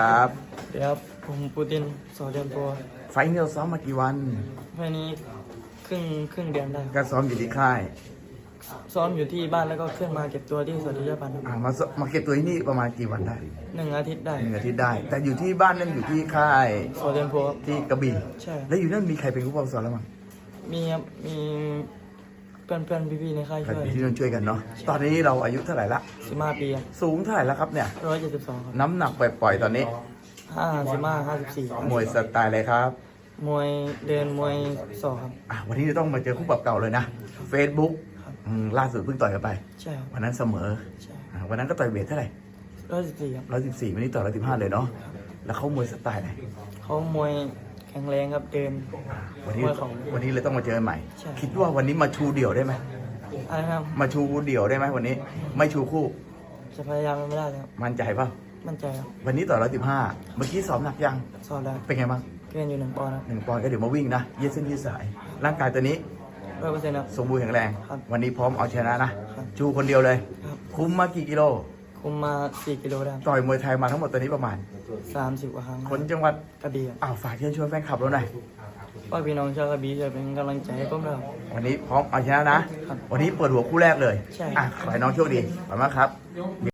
ครับเดี๋ยวครับผมปูตินสอเดียนโปรไฟล์นี้เราซ้อมมากี่วันไฟล์นี้ครึ่งครึ่งเดือนได้ครับก็ซ้อมอยู่ที่ค่าย ซ้อมอยู่ที่บ้านแล้วก็ขึ้นมาเก็บตัวที่สวัสดิยาพันธ์อ่ามาซ้อมาเก็บตัวที่นี่ประมาณกี่วันได้หนึ่งอาทิตย์ได้หนึ่งอาทิตย์ได้ แต่อยู่ที่บ้านนั่นอยู่ที่ค่ายสอเดียนโปรครับ ที่กระบี่ใช่ แล้วอยู่นั่นมีใครเป็นผู้ปกครองสอนแล้วมั้งมีครับมีเพื่อนเพื่อนๆพี่ๆในค่ายใครช่วยที่นั่นช่วยกันเนาะตอนนี้เราอายุเท่าไหร่ละสิบห้าปีสูงเท่าไหร่แล้วครับเนี่ยร้อยเจ็ดสิบสองครับน้ำหนักปล่อยๆตอนนี้ห้าสิบห้าห้าสิบสี่มวยสไตล์อะไรครับ มวยเดินมวยสอกครับอะวันนี้จะต้องมาเจอคู่ปรับเก่าเลยนะ Facebook ครับอืมล่าสุดเพิ่งต่อยกันไปใช่ครับวันนั้นเสมอใช่อะวันนั้นก็ต่อยเวทเท่าไหร่ร้อยสิบสี่ครับร้อยสิบสี่วันนี้ต่อยร้อยสิบห้าเลยเนาะแล้วเขามวยสไตล์ไหนเขามวย แข็งแรงครับเดิน วันนี้มวยของวันนี้เลยต้องมาเจอกันใหม่ ใช่ คิดว่าวันนี้มาชูเดี่ยวได้ไหมอะไรนะครับมาชูเดี่ยวได้ไหมวันนี้ ไม่ชูคู่จะพยายามไม่ได้ครับมั่นใจเปล่ามั่นใจครับวันนี้ต่อร้อยสิบห้าเมื่อกี้ซ้อมหนักยังสอบได้เป็นไงบ้างเกินอยู่หนึ่งปอนด์ครับหนึ่งปอนด์ก็เดี๋ยวมาวิ่งนะยืดเส้นยืดสาย ร่างกายตัวนี้ร้อยเปอร์เซ็นต์ครับ สมบูรณ์แข็งแรง ครับวันนี้พร้อมเอาชนะนะครับ ชูคนเดียวเลย ครับ คุ้มมากี่กิโล คุมมาสี่กิโลได้ต่อยมวยไทยมาทั้งหมดตัวนี้ประมาณ สามสิบกว่าครั้งคนจังหวัดกระบี่ครับอ้าวฝากเชิญชวนแฟนคลับเราหน่อยว่าพี่น้องชาวกระบี่จะเป็นกำลังใจให้ผมด้วยครับวันนี้พร้อมเอาชนะนะครับวันนี้เปิดหัวคู่แรกเลยใช่ อะขอให้น้องโชคดีขอบคุณมากครับ